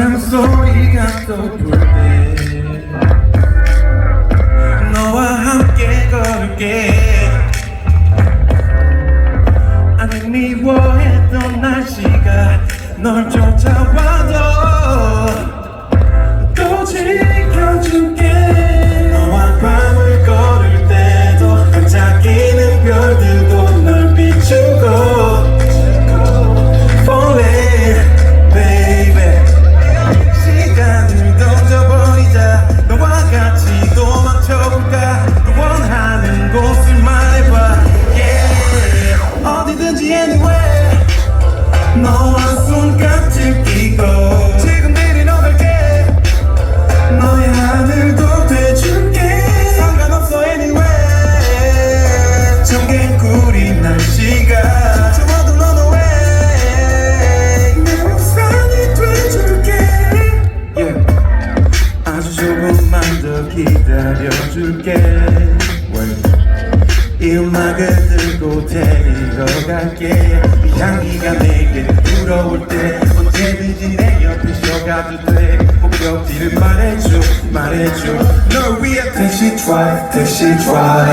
바람 소리가 또불때 너와 함께 걸을게. 아니 미워했던 날씨가 널 쫓아와도 너와 손깍질 끼고 지금 내린 너갈게 너의 하늘도 돼줄게 상관없어 anywhere 정갱 구린 날씨가 좋아도 넌 왜? 내 우산이 돼줄게. 아주 조금만 더 기다려줄게 Wait. 이 음악을 들고 데리러 갈게 이 향기가 불어올 때 언제든지 내 옆에 쉬어가도 돼. 목적지를 말해줘 말해줘. 널 위해 택시 drive 택시 drive